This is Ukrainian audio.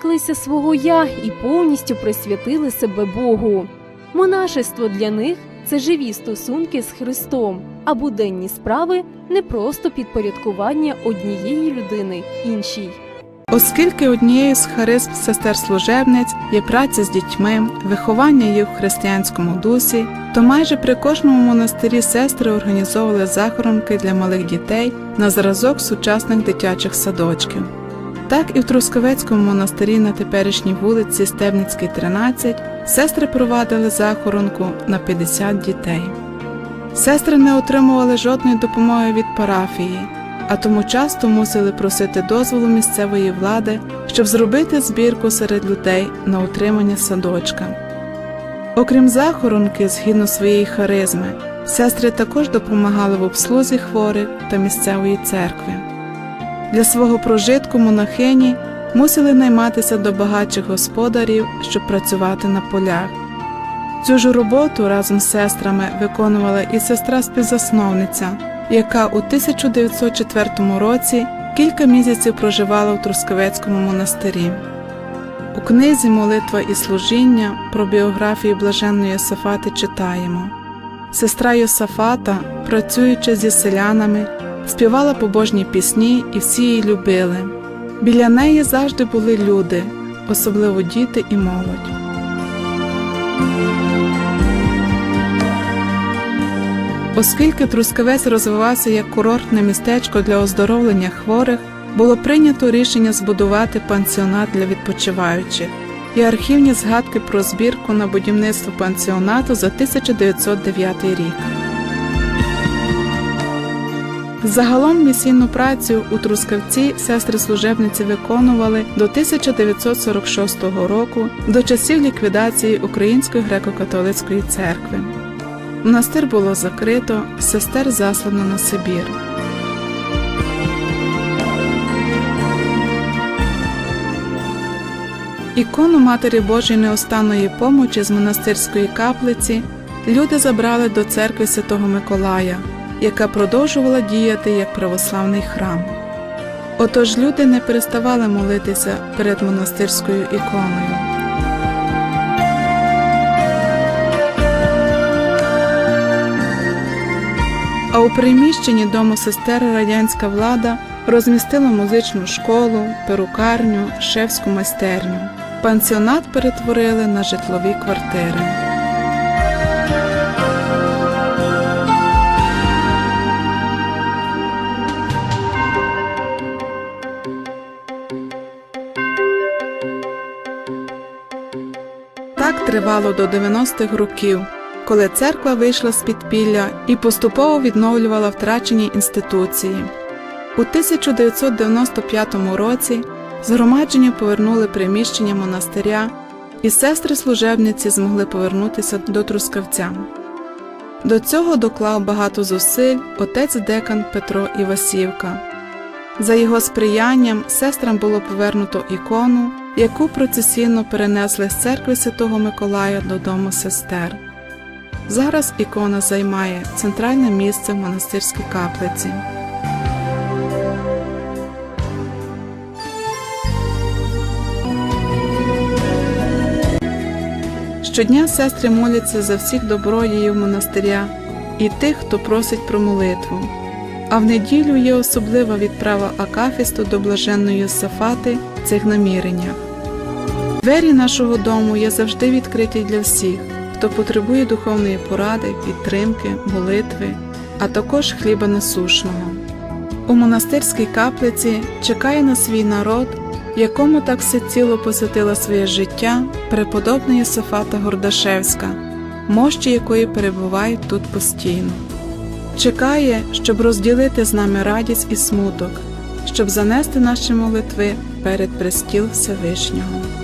відреклися свого я і повністю присвятили себе Богу. Монашество для них це живі стосунки з Христом, а буденні справи не просто підпорядкування однієї людини іншій. Оскільки однією з харизм сестер служебниць є праця з дітьми, виховання їх в християнському дусі, то майже при кожному монастирі сестри організовували захоронки для малих дітей на зразок сучасних дитячих садочків. Так і в Трускавецькому монастирі на теперішній вулиці Стебницькій, 13 сестри провадили захоронку на 50 дітей. Сестри не отримували жодної допомоги від парафії, а тому часто мусили просити дозволу місцевої влади, щоб зробити збірку серед людей на утримання садочка. Окрім захоронки, згідно своєї харизми, сестри також допомагали в обслузі хворих та місцевої церкви. Для свого прожитку монахині мусили найматися до багатших господарів, щоб працювати на полях. Цю ж роботу разом з сестрами виконувала і сестра співзасновниця, яка у 1904 році кілька місяців проживала у Трускавецькому монастирі. У книзі Молитва і служіння про біографію блаженної Йосафати читаємо. Сестра Йосафата, працюючи зі селянами, співала побожні пісні і всі її любили. Біля неї завжди були люди, особливо діти і молодь. Оскільки Трускавець розвивався як курортне містечко для оздоровлення хворих, було прийнято рішення збудувати пансіонат для відпочиваючих і архівні згадки про збірку на будівництво пансіонату за 1909 рік. Загалом місійну працю у Трускавці сестри служебниці виконували до 1946 року, до часів ліквідації Української греко-католицької церкви. Монастир було закрито, сестер заслано на Сибір. Ікону Матері Божої неостанної помочі з монастирської каплиці люди забрали до церкви Святого Миколая, яка продовжувала діяти як православний храм. Отож люди не переставали молитися перед монастирською іконою. А у приміщенні дому сестер радянська влада розмістила музичну школу, перукарню, шефську майстерню. Пансіонат перетворили на житлові квартири. Так тривало до 90-х років, коли церква вийшла з підпілля і поступово відновлювала втрачені інституції. У 1995 році згромадження повернули приміщення монастиря, і сестри служебниці змогли повернутися до Трускавця. До цього доклав багато зусиль отець декан Петро Івасівка. За його сприянням сестрам було повернуто ікону, яку процесійно перенесли з церкви Святого Миколая додому сестер. Зараз ікона займає центральне місце в монастирській каплиці. Щодня сестри моляться за всіх добродіїв монастиря і тих, хто просить про молитву. А в неділю є особлива відправа Акафісту до блаженної Йосафати в цих наміреннях. Двері нашого дому є завжди відкриті для всіх, хто потребує духовної поради, підтримки, молитви, а також хліба насушного. У монастирській каплиці чекає на свій народ, якому так всеціло посвятила своє життя преподобна Єсифата Гордашевська, мощі якої перебувають тут постійно. Чекає, щоб розділити з нами радість і смуток, щоб занести наші молитви перед престіл Всевишнього.